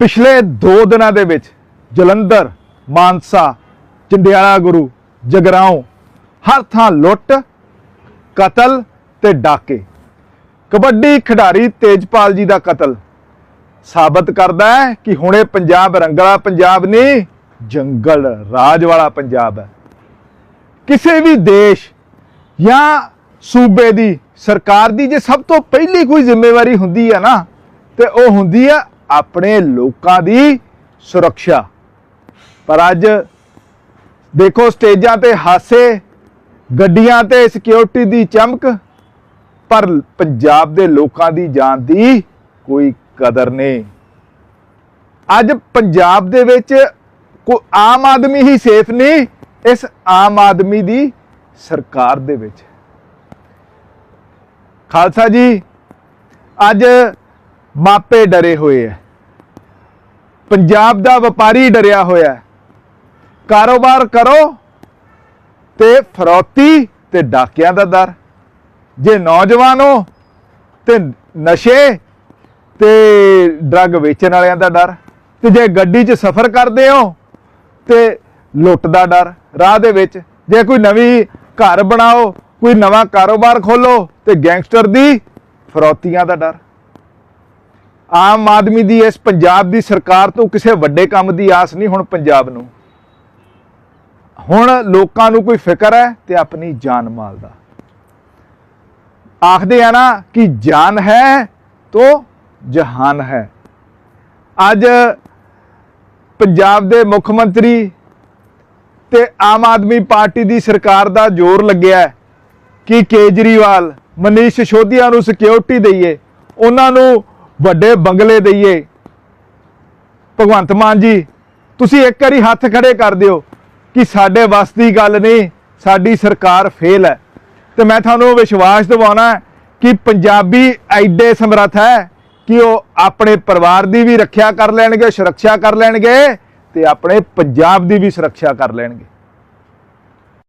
ਪਿਛਲੇ 2 ਦਿਨਾਂ ਦੇ ਵਿੱਚ ਜਲੰਧਰ, ਮਾਨਸਾ, ਚੰਡਿਆਲਾ ਗੁਰੂ, ਜਗਰਾਉਂ, ਹਰ ਥਾਂ ਲੁੱਟ, ਕਤਲ ਤੇ ਡਾਕੇ। ਕਬੱਡੀ ਖਿਡਾਰੀ ਤੇਜਪਾਲ ਜੀ ਦਾ ਕਤਲ ਸਾਬਤ ਕਰਦਾ ਹੈ ਕਿ ਹੁਣੇ ਪੰਜਾਬ ਰੰਗਲਾ ਪੰਜਾਬ ਨਹੀਂ ਜੰਗਲ ਰਾਜ ਵਾਲਾ ਪੰਜਾਬ ਹੈ। ਕਿਸੇ ਵੀ ਦੇਸ਼ ਜਾਂ ਸੂਬੇ ਦੀ ਸਰਕਾਰ ਦੀ ਜੇ ਸਭ ਤੋਂ ਪਹਿਲੀ ਕੋਈ ਜ਼ਿੰਮੇਵਾਰੀ ਹੁੰਦੀ ਹੈ ਨਾ, ਤੇ ਉਹ ਹੁੰਦੀ ਹੈ ਆਪਣੇ ਲੋਕਾਂ ਦੀ ਸੁਰੱਖਿਆ। ਪਰ ਅੱਜ ਦੇਖੋ ਸਟੇਜਾਂ ਤੇ ਹਾਸੇ, ਗੱਡੀਆਂ ਤੇ ਸਿਕਿਉਰਿਟੀ ਦੀ ਚਮਕ, ਪਰ ਪੰਜਾਬ ਦੇ ਲੋਕਾਂ ਦੀ ਜਾਨ ਦੀ ਕੋਈ ਕਦਰ ਨਹੀਂ। ਅੱਜ ਪੰਜਾਬ ਦੇ ਵਿੱਚ ਕੋਈ ਆਮ ਆਦਮੀ ਹੀ ਸੇਫ ਨਹੀਂ, ਇਸ ਆਮ ਆਦਮੀ ਦੀ ਸਰਕਾਰ ਦੇ ਵਿੱਚ। ਖਾਲਸਾ ਜੀ, ਅੱਜ ਮਾਪੇ ਡਰੇ ਹੋਏ ਹੈ ਪੰਜਾਬ ਦਾ ਵਪਾਰੀ ਡਰਿਆ ਹੋਇਆ ਕਾਰੋਬਾਰ ਕਰੋ ਤੇ ਫਰੌਤੀ ਤੇ ਡਾਕਿਆਂ ਦਾ ਡਰ ਜੇ ਨੌਜਵਾਨ ਹੋ ਤੇ ਨਸ਼ੇ ਤੇ ਡਰੱਗ ਵੇਚਣ ਵਾਲਿਆਂ ਦਾ ਡਰ। ਤੇ ਜੇ ਗੱਡੀ 'ਚ ਸਫ਼ਰ ਕਰਦੇ ਹੋ ਤੇ ਲੁੱਟ ਦਾ ਡਰ। ਰਾਹ ਦੇ ਵਿੱਚ ਜੇ ਕੋਈ ਨਵੀਂ ਘਰ ਬਣਾਓ, ਕੋਈ ਨਵਾਂ ਕਾਰੋਬਾਰ ਖੋਲੋ ਤੇ ਗੈਂਗਸਟਰ ਦੀ ਫਰੌਤੀਆਂ ਦਾ ਡਰ। ਆਮ ਆਦਮੀ ਦੀ ਇਸ ਪੰਜਾਬ ਦੀ ਸਰਕਾਰ ਤੋਂ ਕਿਸੇ ਵੱਡੇ ਕੰਮ ਦੀ ਆਸ ਨਹੀਂ ਹੁਣ ਪੰਜਾਬ ਨੂੰ। ਹੁਣ ਲੋਕਾਂ ਨੂੰ ਕੋਈ ਫਿਕਰ ਹੈ ਤੇ ਆਪਣੀ ਜਾਨ ਮਾਲ ਦਾ। ਆਖਦੇ ਆ ਨਾ ਕਿ ਜਾਨ ਹੈ ਤੋ ਜਹਾਨ ਹੈ। ਅੱਜ ਪੰਜਾਬ ਦੇ ਮੁੱਖ ਮੰਤਰੀ ਤੇ ਆਮ ਆਦਮੀ ਪਾਰਟੀ ਦੀ ਸਰਕਾਰ ਦਾ ਜ਼ੋਰ ਲੱਗਿਆ ਕਿ ਕੇਜਰੀਵਾਲ, ਮਨੀਸ਼ ਸੋਧੀਆ ਨੂੰ ਸਿਕਿਉਰਿਟੀ ਦਈਏ। ਉਹਨਾਂ ਨੂੰ ਵੱਡੇ ਬੰਗਲੇ ਦਈਏ। ਭਗਵੰਤ ਮਾਨ ਜੀ, ਤੁਸੀਂ ਇੱਕ ਵਾਰੀ ਹੱਥ ਖੜੇ ਕਰ ਦਿਓ ਕਿ ਸਾਡੇ ਵੱਸ ਦੀ ਗੱਲ ਨਹੀਂ, ਸਾਡੀ ਸਰਕਾਰ ਫੇਲ ਹੈ। ਤੇ ਮੈਂ ਤੁਹਾਨੂੰ ਵਿਸ਼ਵਾਸ ਦਿਵਾਉਣਾ ਕਿ ਪੰਜਾਬੀ ਐਡੇ ਸਮਰੱਥ ਹੈ ਕਿ ਉਹ ਆਪਣੇ ਪਰਿਵਾਰ ਦੀ ਵੀ ਰੱਖਿਆ ਕਰ ਲੈਣਗੇ, ਸੁਰੱਖਿਆ ਕਰ ਲੈਣਗੇ ਤੇ ਆਪਣੇ ਪੰਜਾਬ ਦੀ ਵੀ ਸੁਰੱਖਿਆ ਕਰ ਲੈਣਗੇ।